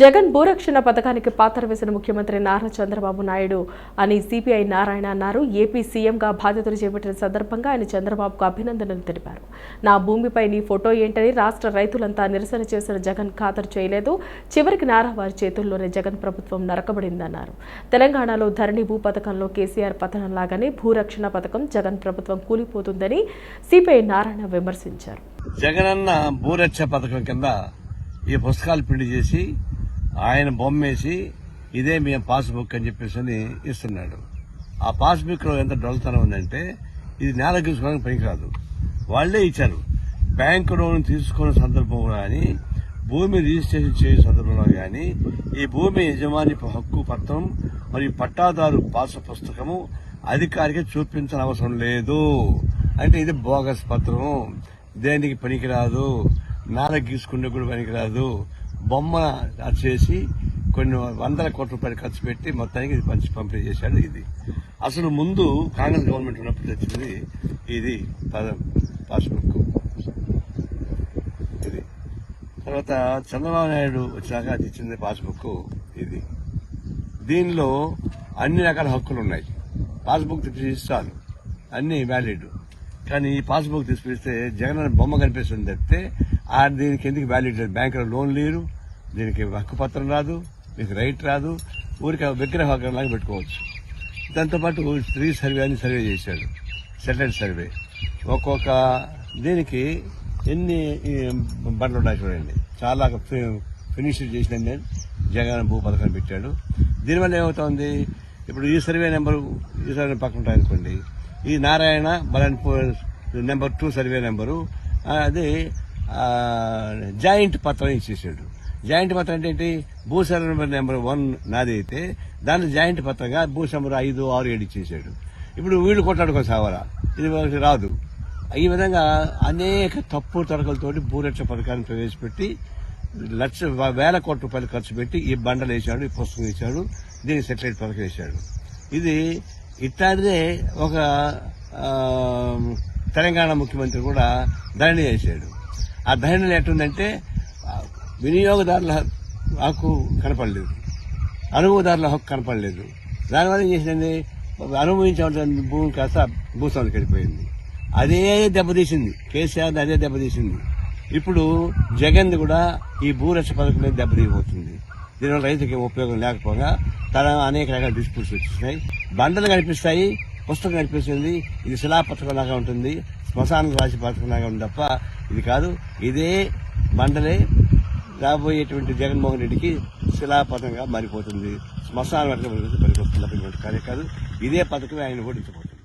జగన్ భూరక్షణ పథకానికి పాత్ర వేసిన ముఖ్యమంత్రి నారా చంద్రబాబు నాయుడు అని సిపిఐ నారాయణ అన్నారు. ఏపీ సీఎంగా బాధ్యతలు చేపట్టిన సందర్భంగా ఆయన చంద్రబాబుకు అభినందనలు తెలిపారు. నా భూమిపై నీ ఫోటో ఏంటని రాష్ట్ర రైతులంతా నిరసన చేసిన జగన్ ఖాతరు చేయలేదు. చివరికి నారా వారి చేతుల్లోనే జగన్ ప్రభుత్వం నరకబడిందన్నారు. తెలంగాణలో ధరణి భూ పథకంలో కేసీఆర్ పతనం లాగానే భూరక్షణ పథకం జగన్ ప్రభుత్వం కూలిపోతుందని సిపిఐ నారాయణ విమర్శించారు. జగనన్న భూరక్ష పథకం కింద ఈ పుస్తకాలు పిండి చేసి ఆయన బొమ్మేసి ఇదే మేము పాస్బుక్ అని చెప్పేసి ఇస్తున్నాడు. ఆ పాస్బుక్లో ఎంత డొల్తనం ఉందంటే ఇది నేల తీసుకోవడానికి పనికిరాదు. వాళ్ళే ఇచ్చారు. బ్యాంకు లోన్ తీసుకున్న సందర్భంలో కానీ భూమి రిజిస్ట్రేషన్ చేసే సందర్భంలో కానీ ఈ భూమి యజమాని హక్కు పత్రం మరియు పట్టాదారు పాస పుస్తకము అధికారికి చూపించిన అవసరం లేదు. అంటే ఇది బోగస్ పత్రం దేనికి పనికిరాదు? నేల గీసుకుంటే కూడా పనికిరాదు. బొమ్మ చేసి కొన్ని వందల కోట్ల రూపాయలు ఖర్చు పెట్టి మొత్తానికి ఇది పంచి పంపిణీ చేశాడు ఇది. అసలు ముందు కాంగ్రెస్ గవర్నమెంట్ ఉన్నప్పుడు తెచ్చింది ఇది పాస్బుక్. ఇది. తర్వాత చంద్రబాబు నాయుడు వచ్చాక అది ఇచ్చింది పాస్బుక్ ఇది. దీనిలో అన్ని రకాల హక్కులు ఉన్నాయి. పాస్బుక్ తీసిస్తాను అన్ని వ్యాలిడ్. కానీ ఈ పాస్బుక్ తీసుకొస్తే జగన్ బొమ్మ కనిపిస్తుంది తప్పితే దీనికి ఎందుకు వ్యాలిడ్ లేదు బ్యాంకులో లోన్ లేరు దీనికి హక్కు పత్రం రాదు మీకు రైట్ రాదు ఊరికి విగ్రహం లాగా పెట్టుకోవచ్చు. దాంతోపాటు స్త్రీ సర్వే అని సర్వే చేశాడు సెటిల్డ్ సర్వే ఒక్కొక్క దీనికి ఎన్ని బండ్లు ఉన్నాయి చూడండి. చాలా ఫినిషింగ్ ఫినిష్ చేసిన జగన్ భూ పథకం పెట్టాడు. దీనివల్ల ఏమవుతోంది? ఇప్పుడు ఈ సర్వే నెంబర్ ఈ సర్వే పక్కన ఉంటాయి అనుకోండి ఈ Narayana Balanpur number two survey number అది జాయింట్ పత్రం ఇచ్చేసాడు. జాయింట్ పత్రం అంటే ఏంటి? భూసర నెంబర్ నెంబర్ వన్ నాది అయితే దాన్ని జాయింట్ పత్రంగా భూ నెంబర్ ఐదు ఆరు ఏడు ఇచ్చేసాడు. ఇప్పుడు వీళ్ళు కొట్లాడుకో సావరా ఇది రాదు. ఈ విధంగా అనేక తప్పు తరకలతోటి భూరక్ష పథకాన్ని ప్రవేశపెట్టి లక్ష వేల కోట్ల రూపాయలు ఖర్చు పెట్టి ఈ బండలు వేశాడు ఈ పుస్తకం వేశాడు దీనికి సెటిలైట్ పథకం వేశాడు. ఇది ఇట్లాంటిదే ఒక తెలంగాణ ముఖ్యమంత్రి కూడా ధరణి చేశాడు. ఆ ధైర్యం ఎట్టుందంటే వినియోగదారుల హక్కు కనపడలేదు. అనుభవదారుల హక్కు కనపడలేదు. దానివల్ల ఏం చేసిందండి అనుభవించవలసిన భూమి కాస్త భూస్వామికి వెళ్ళిపోయింది. అదే దెబ్బతీసింది కేసీఆర్ అదే దెబ్బతీసింది ఇప్పుడు జగన్ కూడా ఈ భూరక్ష పథకం మీద దెబ్బతీయబోతుంది దీనివల్ల రైతుకి ఉపయోగం లేకపోగా తన అనేక రకాల డిస్ప్యూట్స్ వచ్చినాయి బండలు కనిపిస్తాయి పుస్తకం కనిపిస్తుంది. ఇది శిలాపథకం లాగా ఉంటుంది. శ్మశానం రాసి పథకం లాగా ఉంది తప్ప ఇది కాదు. ఇదే మండలే రాబోయేటువంటి జగన్మోహన్ రెడ్డికి శిలాపథంగా మారిపోతుంది. శ్మశానం పథకం పనికొస్తుంది కార్య కాదు. ఇదే పథకమే ఆయన ఓడించబోతుంది